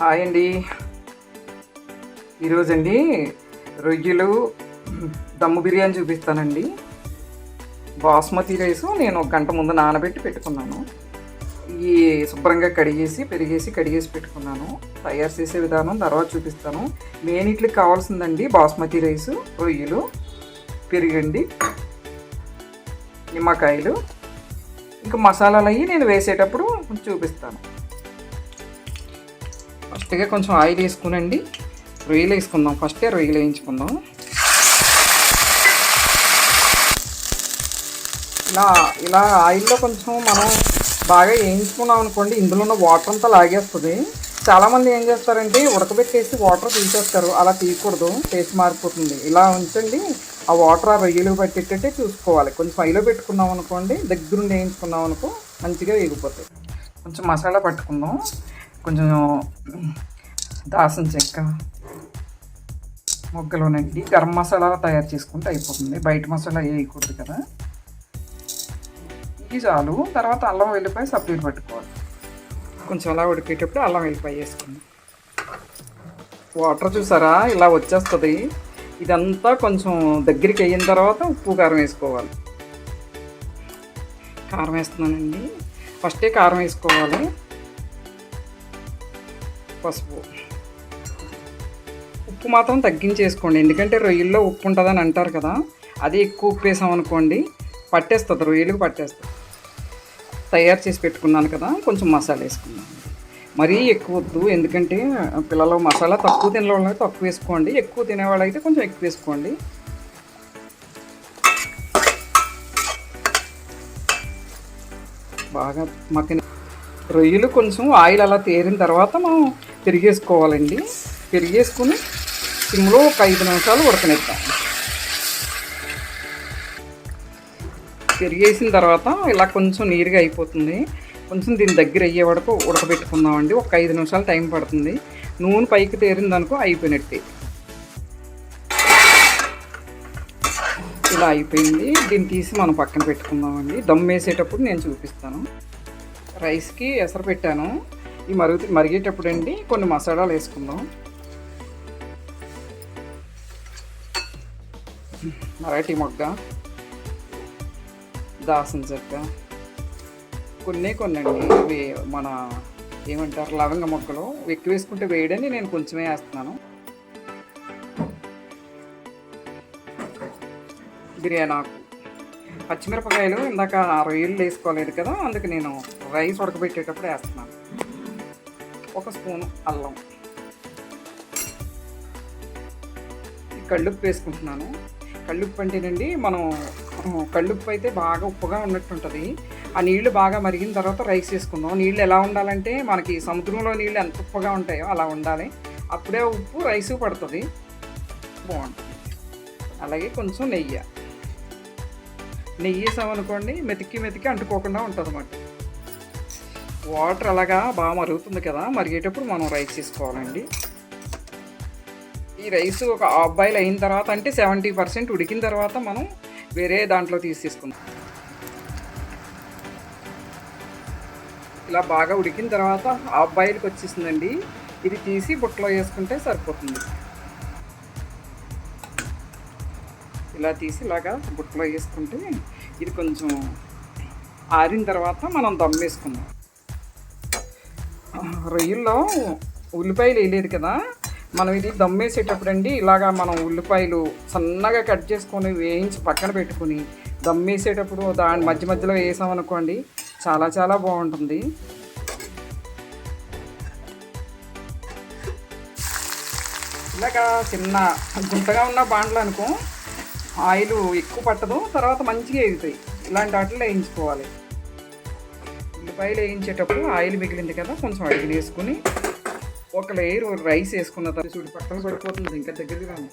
Hi అండి. ఈరోజండి రొయ్యలు దమ్ము బిర్యానీ చూపిస్తానండి. బాస్మతి రైస్ నేను ఒక గంట ముందు నానబెట్టి పెట్టుకున్నాను. ఈ శుభ్రంగా కడిగేసి పెరిగేసి కడిగేసి పెట్టుకున్నాను. తయారు చేసే విధానం తర్వాత చూపిస్తాను. మెయిన్ ఇట్లకి కావాల్సిందండి బాస్మతి రైస్ రొయ్యలు పెరిగండి నిమ్మకాయలు. ఇంకా మసాలాలు అవి నేను వేసేటప్పుడు చూపిస్తాను. ఫస్ట్గా కొంచెం ఆయిల్ వేసుకునండి. రొయ్యలు వేసుకుందాం. ఫస్టే రొయ్యలు వేయించుకుందాం. ఇలా ఇలా ఆయిల్లో కొంచెం మనం బాగా వేయించుకున్నాం అనుకోండి ఇందులో ఉన్న వాటర్ అంతా లాగేస్తుంది. చాలామంది ఏం చేస్తారంటే ఉడకబెట్టేసి వాటర్ తీసేస్తారు. అలా తీయకూడదు. టేస్ట్ మారిపోతుంది. ఇలా ఉంచండి. ఆ వాటర్ ఆ రొయ్యలు పెట్టేటట్టే చూసుకోవాలి. కొంచెం ఐలో పెట్టుకున్నాం అనుకోండి దగ్గరుండి వేయించుకున్నాం అనుకో మంచిగా వేగిపోతాయి. కొంచెం మసాలా పట్టుకుందాం. కొంచెం దాసం చెక్క మొగ్గలోనండి గరం మసాలా తయారు చేసుకుంటే అయిపోతుంది. బయట మసాలా వేయకూడదు కదా. ఇది చాలు. తర్వాత అల్లం వెల్లిపాయ సపరేట్ పట్టుకోవాలి. కొంచెం అలా ఉడికేటప్పుడు అల్లం వెల్లిపాయ వేసుకుందాం. వాటర్ చూసారా? ఇలా వచ్చేస్తుంది. ఇదంతా కొంచెం దగ్గరికి అయిన తర్వాత ఉప్పు కారం వేసుకోవాలి. కారం వేస్తున్నానండి. ఫస్టే కారం వేసుకోవాలి. పసుపు. ఉప్పు మాత్రం తగ్గించేసుకోండి. ఎందుకంటే రొయ్యల్లో ఉప్పు ఉంటుందని అంటారు కదా అది ఎక్కువ ఉప్పు వేసాం అనుకోండి పట్టేస్తుంది రొయ్యలకు పట్టేస్తుంది. తయారు చేసి పెట్టుకున్నాను కదా కొంచెం మసాలా వేసుకున్నాను. మరీ ఎక్కువ వద్దు ఎందుకంటే పిల్లలు మసాలా తక్కువ తినేవాళ్ళు తక్కువ వేసుకోండి. ఎక్కువ తినేవాళ్ళు అయితే కొంచెం ఎక్కువ వేసుకోండి. బాగా మగ్గిన రొయ్యలు కొంచెం ఆయిల్ అలా తేరిన తర్వాత మనం పెరిగేసుకోవాలండి తిరిగేసుకుని సిమ్లో ఒక ఐదు నిమిషాలు ఉడకనిద్దాం. పెరిగేసిన తర్వాత ఇలా కొంచెం నీరుగా అయిపోతుంది. కొంచెం దీని దగ్గర అయ్యే వరకు ఉడకబెట్టుకుందామండి. ఒక ఐదు నిమిషాలు టైం పడుతుంది. నూనె పైకి తేరిందనుకో అయిపోయినట్టే. ఇలా అయిపోయింది. దీన్ని తీసి మనం పక్కన పెట్టుకుందామండి. దమ్ వేసేటప్పుడు నేను చూపిస్తాను. రైస్కి ఎసరు పెట్టాను. ఈ మరుగు మరిగేటప్పుడు అండి కొన్ని మసాలాలు వేసుకుందాం. మరాఠీ మొగ్గ దాసం చెక్క కొన్ని కొన్ని అండి ఇవి మన ఏమంటారు లవంగ మొక్కలు ఎక్కువ వేసుకుంటే వేయడని నేను కొంచెమే వేస్తున్నాను. బిర్యానీ ఆకు పచ్చిమిరపకాయలు ఇందాక రొయ్యలు వేసుకోలేదు కదా అందుకు నేను రైస్ ఉడకబెట్టేటప్పుడు వేస్తున్నాను ఒక స్పూను అల్లం. కళ్ళుప్పు వేసుకుంటున్నాను. కళ్ళుప్పు అంటేనండి మనం కళ్ళుప్పు అయితే బాగా ఉప్పుగా ఉన్నట్టు ఉంటుంది ఆ నీళ్ళు బాగా మరిగిన తర్వాత రైస్ వేసుకుందాం నీళ్ళు ఎలా ఉండాలంటే మనకి సముద్రంలో నీళ్ళు ఎంత ఉప్పుగా ఉంటాయో అలా ఉండాలి. అప్పుడే ఉప్పు రైస్ పడుతుంది. బాగుంటుంది. అలాగే కొంచెం నెయ్యి. నెయ్యి వేసామనుకోండి మెతికి మెతికి అంటుకోకుండా ఉంటుంది అన్నమాట వాటర్ అలాగా బాగా మరుగుతుంది కదా మరిగేటప్పుడు మనం రైస్ తీసుకోవాలండి. ఈ రైస్ ఒక హాఫ్ బాయిల్ అయిన తర్వాత అంటే సెవెంటీ పర్సెంట్ ఉడికిన తర్వాత మనం వేరే దాంట్లో తీసి తీసుకుందాం. ఇలా బాగా ఉడికిన తర్వాత హాఫ్ బాయిల్కి వచ్చేసిందండి. ఇది తీసి బుట్టలో వేసుకుంటే సరిపోతుంది. ఇలా తీసి ఇలాగా బుట్టలో వేసుకుంటే ఇది కొంచెం ఆరిన తర్వాత మనం దమ్ వేసుకుందాం. రొయ్యల్లో ఉల్లిపాయలు వేయలేదు కదా. మనం ఇది దమ్ వేసేటప్పుడు అండి ఇలాగా మనం ఉల్లిపాయలు సన్నగా కట్ చేసుకొని వేయించి పక్కన పెట్టుకుని దమ్ వేసేటప్పుడు దాని మధ్య మధ్యలో వేసామనుకోండి చాలా చాలా బాగుంటుంది. ఇలాగా చిన్న గుంటగా ఉన్న బాండ్లు అనుకో ఆయిల్ ఎక్కువ పట్టదు తర్వాత మంచిగా ఎగుతాయి. ఇలాంటి వాటిలో వేయించుకోవాలి. ఉల్లిపాయలు వేయించేటప్పుడు ఆయిల్ మిగిలింది కదా కొంచెం అడిగిన వేసుకుని ఒక లేయర్ రైస్ వేసుకున్న తర్వాత చూడు పక్కన పడిపోతుంది ఇంకా దగ్గరికి రాను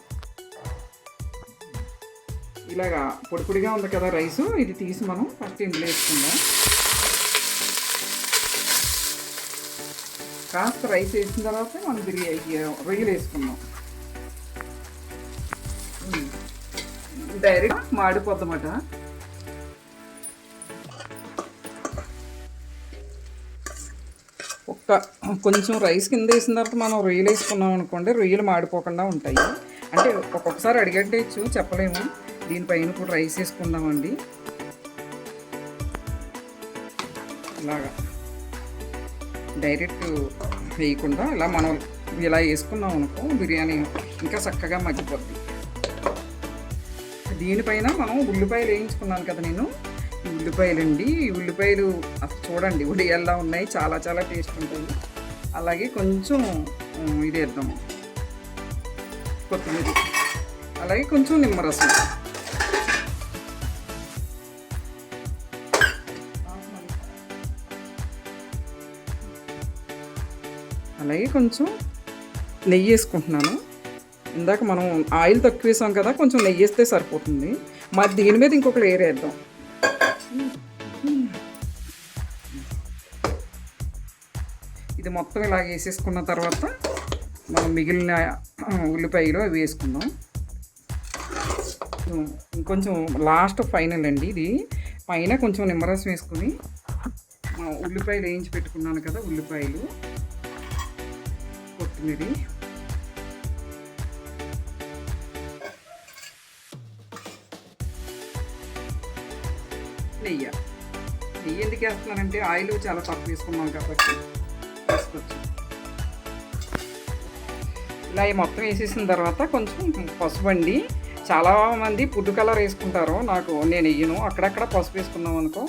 ఇలాగా పొడి పొడిగా ఉంది కదా రైస్ ఇది తీసి మనం ఫస్ట్ ఇందులో వేసుకుందాం. కాస్త రైస్ వేసిన తర్వాత మనం బిర్యానీ రొయ్యలు వేసుకుందాం. డైరెక్ట్ మాడిపోద్దమాట ఒక్క కొంచెం రైస్ కింద వేసిన తర్వాత మనం రొయ్యలు వేసుకున్నాం అనుకోండి రొయ్యలు మాడిపోకుండా ఉంటాయి. అంటే ఒక్కొక్కసారి అడిగట్టేయచ్చు చెప్పలేము. దీనిపైన కూడా రైస్ వేసుకుందామండి. ఇలాగా. డైరెక్ట్ వేయకుండా ఇలా మనం ఇలా వేసుకున్నాం అనుకో బిర్యానీ ఇంకా చక్కగా మగ్గిపోద్ది. దీనిపైన మనం ఉల్లిపాయలు వేయించుకున్నాను కదా నేను. ఉల్లిపాయలండి. ఉల్లిపాయలు అండి ఈ ఉల్లిపాయలు అసలు చూడండి ఉడియల్లా ఉన్నాయి. చాలా చాలా టేస్ట్ ఉంటుంది అలాగే కొంచెం ఇది వేద్దాం. కొత్తిమీర. అలాగే కొంచెం నిమ్మరసం. అలాగే కొంచెం నెయ్యి వేసుకుంటున్నాను. ఇందాక మనం ఆయిల్ తక్కువ వేసాం కదా కొంచెం నెయ్యి వేస్తే సరిపోతుంది. మరి దీని మీద ఇంకొక లేయర్ వేద్దాం ఇది మొత్తం ఇలా వేసేసుకున్న తర్వాత మనం మిగిలిన ఉల్లిపాయలు అవి వేసుకుందాం. ఇంకొంచెం లాస్ట్ ఫైనల్ అండి ఇది. పైన కొంచెం నిమ్మరసం వేసుకుని ఉల్లిపాయలు వేయించి పెట్టుకున్నాను కదా ఉల్లిపాయలు. కొత్తిమీర. నెయ్యి. నెయ్యి ఎందుకు వేస్తున్నానంటే ఆయిల్ చాలా తక్కువ తీసుకున్నాం కాబట్టి వేసుకోవచ్చు ఇలా ఈ మొత్తం వేసేసిన తర్వాత కొంచెం పసుపు అండి. చాలా మంది ఫుడ్ కలర్ వేసుకుంటారు. నాకు నేను వెయ్యను అక్కడక్కడ పసుపు వేసుకున్నాం అనుకో.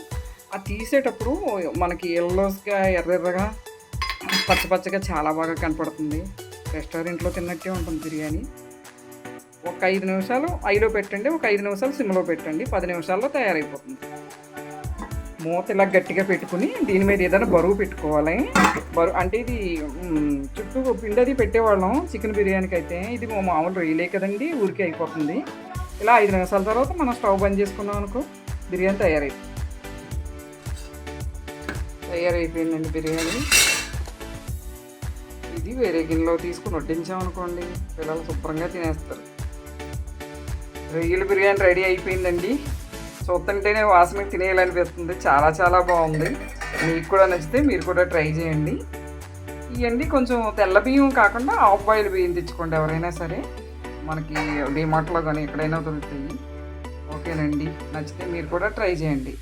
అది తీసేటప్పుడు మనకి ఎల్లోస్గా ఎర్రెర్రగా పచ్చ పచ్చగా చాలా బాగా కనపడుతుంది. రెస్టారెంట్లో తిన్నట్టే ఉంటుంది బిర్యానీ. ఒక ఐదు నిమిషాలు ఐలో పెట్టండి. ఒక ఐదు నిమిషాలు సిమ్లో పెట్టండి. పది నిమిషాల్లో తయారైపోతుంది. మూత ఇలా గట్టిగా పెట్టుకుని దీని మీద ఏదైనా బరువు పెట్టుకోవాలి. బరువు అంటే ఇది చుట్టూ పిండి అది పెట్టేవాళ్ళం చికెన్ బిర్యానీకి అయితే. ఇది మా మామూలు రొయ్యలే కదండి ఊరికే అయిపోతుంది. ఇలా ఐదు నిమిషాల తర్వాత మనం స్టవ్ బంద్ చేసుకున్నాం అనుకో బిర్యానీ తయారైంది తయారైపోయిందండి బిర్యానీ. ఇది వేరే గిన్నెలో తీసుకుని వడ్డించామనుకోండి పిల్లలు శుభ్రంగా తినేస్తారు. రొయ్యల బిర్యానీ రెడీ అయిపోయిందండి. చూస్తుంటేనే వాసన తినేయాలనిపిస్తుంది. చాలా చాలా బాగుంది. మీకు కూడా నచ్చితే మీరు కూడా ట్రై చేయండి. ఇవన్నీ కొంచెం తెల్ల బియ్యం కాకుండా ఆఫ్ బాయిల్ బియ్యం తెచ్చుకోండి ఎవరైనా సరే. మనకి డిమార్ట్లో కానీ ఎక్కడైనా దొరుకుతాయి. ఓకేనండి. నచ్చితే మీరు కూడా ట్రై చేయండి.